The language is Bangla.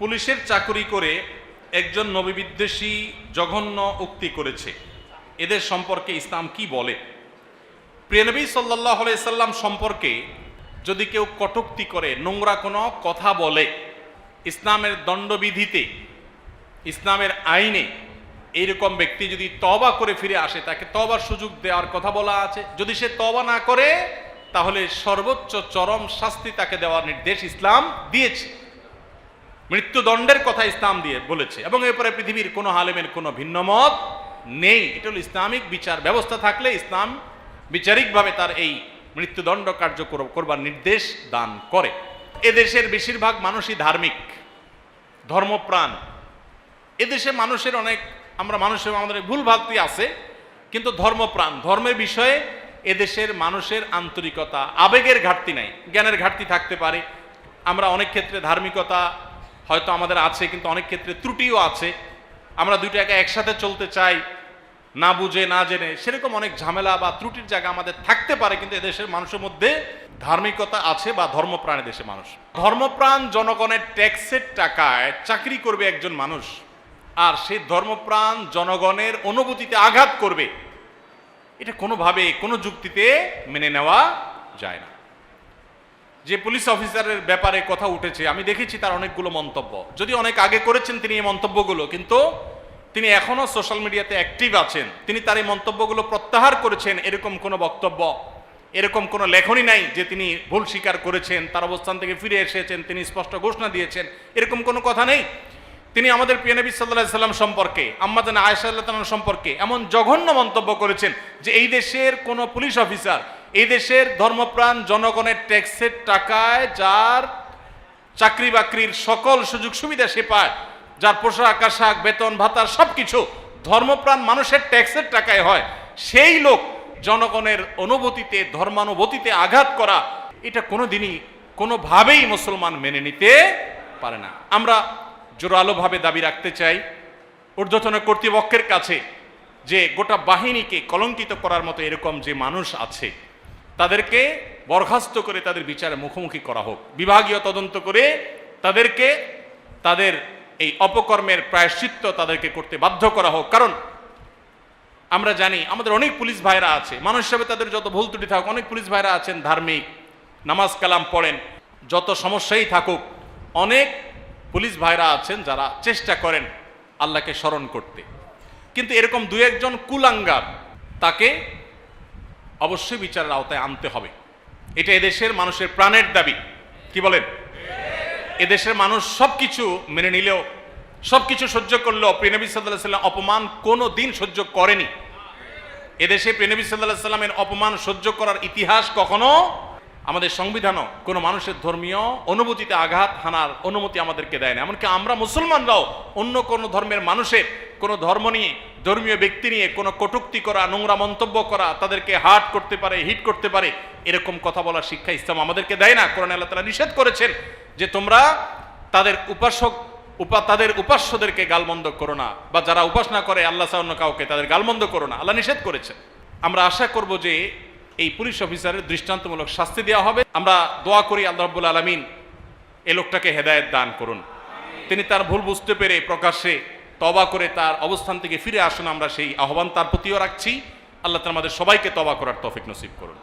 পুলিশের চাকরি করে একজন নবীবিদ্বেষী জঘন্য উক্তি করেছে। এদের সম্পর্কে ইসলাম কি বলে? প্রিয়নবী সাল্লাহ সাল্লাম সম্পর্কে যদি কেউ কটুক্তি করে, নোংরা কোনো কথা বলে, ইসলামের দণ্ডবিধিতে, ইসলামের আইনে এইরকম ব্যক্তি যদি তবা করে ফিরে আসে, তাকে তবার সুযোগ দেওয়ার কথা বলা আছে। যদি সে তবা না করে, তাহলে সর্বোচ্চ চরম শাস্তি তাকে দেওয়ার নির্দেশ ইসলাম দিয়েছে। মৃত্যুদণ্ডের কথা ইসলাম দিয়ে বলেছে। এবং এরপরে পৃথিবীর কোনো হালেমের কোনো ভিন্ন মত নেই। এটা হল ইসলামিক বিচার ব্যবস্থা থাকলে ইসলাম বিচারিকভাবে তার এই মৃত্যুদণ্ড কার্যকর করবার নির্দেশ দান করে। এদেশের বেশিরভাগ মানুষই ধার্মিক, ধর্মপ্রাণ। এদেশে মানুষের অনেক, আমরা মানুষের আমাদের ভুল ভাবতি আছে, কিন্তু ধর্মপ্রাণ। ধর্মের বিষয়ে এদেশের মানুষের আন্তরিকতা, আবেগের ঘাটতি নাই, জ্ঞানের ঘাটতি থাকতে পারে। আমরা অনেক ক্ষেত্রে ধার্মিকতা হয়তো আমাদের আছে, কিন্তু অনেক ক্ষেত্রে ত্রুটিও আছে। আমরা দুইটা দুইটাকে একসাথে চলতে চাই, না বুঝে, না জেনে। সেরকম অনেক ঝামেলা বা ত্রুটির জায়গা আমাদের থাকতে পারে, কিন্তু এদেশের মানুষের মধ্যে ধার্মিকতা আছে বা ধর্মপ্রাণ দেশে মানুষ। ধর্মপ্রাণ জনগণের ট্যাক্সের টাকায় চাকরি করবে একজন মানুষ, আর সেই ধর্মপ্রাণ জনগণের অনুভূতিতে আঘাত করবে। এটা কোনোভাবে, কোনো যুক্তিতে মেনে নেওয়া যায় না। যে পুলিশ অফিসারের ব্যাপারে কথা উঠেছে, আমি দেখেছি তার অনেকগুলো মন্তব্য। যদি অনেক আগে করেছেন তিনি এই মন্তব্যগুলো, কিন্তু তিনি এখনও সোশ্যাল মিডিয়াতে অ্যাক্টিভ আছেন। তিনি তার এই মন্তব্যগুলো প্রত্যাহার করেছেন, এরকম কোনো বক্তব্য, এরকম কোনো লেখনই নাই যে তিনি ভুল স্বীকার করেছেন, তার অবস্থান থেকে ফিরে এসেছেন, তিনি স্পষ্ট ঘোষণা দিয়েছেন, এরকম কোনো কথা নেই। তিনি আমাদের পিয়ানবী সাল্লাহ সাল্লাম সম্পর্কে আম্মাদান আয়সা আল্লাহ সম্পর্কে এমন জঘন্য মন্তব্য করেছেন যে এই দেশের কোনো পুলিশ অফিসার এই দেশের ধর্মপ্রাণ জনগণের ট্যাক্সের টাকায় যার চাকরি বাকরির সকল সুযোগ সুবিধা সে পায়, যার পোশাক, আশাক, বেতন, ভাতার সব কিছু ধর্মপ্রাণ মানুষের ট্যাক্সের টাকায় হয়, সেই লোক জনগণের অনুভূতিতে, ধর্মানুভূতিতে আঘাত করা, এটা কোনোদিনই, কোনোভাবেই মুসলমান মেনে নিতে পারে না। আমরা জোরালোভাবে দাবি রাখতে চাই, ঊর্ধ্বতন কর্তৃপক্ষের কাছে যে গোটা বাহিনীকে কলঙ্কিত করার মতো এরকম যে মানুষ আছে তাদেরকে বরখাস্ত করে তাদের বিচারে মুখোমুখি করা হোক। বিভাগীয় তদন্ত করে তাদেরকে তাদের এই অপকর্মের প্রায়শ্চিত্ত তাদেরকে করতে বাধ্য করা হোক। কারণ আমরা জানি আমাদের অনেক পুলিশ ভাইরা আছে, মানুষ হিসাবে তাদের যত ভুল ত্রুটি থাকুক, অনেক পুলিশ ভাইরা আছেন ধার্মিক, নামাজ কালাম পড়েন, যত সমস্যাই থাকুক, অনেক পুলিশ ভাইরা আছেন যারা চেষ্টা করেন আল্লাহকে স্মরণ করতে। কিন্তু এরকম দু একজন কুলাঙ্গার, তাকে অবশ্যই বিচারের আওতায় আনতে হবে। এটা এদেশের মানুষের প্রাণের দাবি। কি বলেন? এদেশের মানুষ সব কিছু মেনে নিলেও সব কিছু সহ্য করলেও প্রিনবী সাল্লাহ সাল্লাম অপমান কোনো দিন সহ্য করেনি। এদেশে প্রিনবী সাল্লাহ সাল্লামের অপমান সহ্য করার ইতিহাস কখনো আমাদের সংবিধানও, কোনো মানুষের ধর্মীয় অনুভূতিতে আঘাত হানার অনুমতি আমাদেরকে দেয় না। এমনকি আমরা মুসলমানরাও অন্য কোনো ধর্মের মানুষের কোনো ধর্ম নিয়ে ধর্মীয় ব্যক্তি নিয়ে কোনো কটুক্তি করা, নোংরা মন্তব্য করা, তাদেরকে হার্ট করতে পারে হিট করতে পারে, এরকম কথা বলার শিক্ষা ইসলাম আমাদেরকে দেয় না। কোরআন আল্লাহ তালা নিষেধ করেছেন যে তোমরা তাদের উপাসক, উপা, তাদের উপাস্যদেরকে গালমন্দ করো না বা যারা উপাসনা করে, আল্লাহ অন্য কাউকে তাদের গালমন্দ করো না। আল্লাহ নিষেধ করেছেন। আমরা আশা করব যে এই পুলিশ অফিসারের দৃষ্টান্তমূলক শাস্তি দেওয়া হবে। আমরা দোয়া করি আল্লাহ রব্বুল আলমিন এ লোকটাকে হেদায়েত দান করুন। তিনি তার ভুল বুঝতে পেরে প্রকাশ্যে তবা করে তার অবস্থান থেকে ফিরে আসুন, আমরা সেই আহ্বান তার প্রতিও রাখছি। আল্লাহ আমাদের সবাইকে তবা করার তফিক নসিব করুন।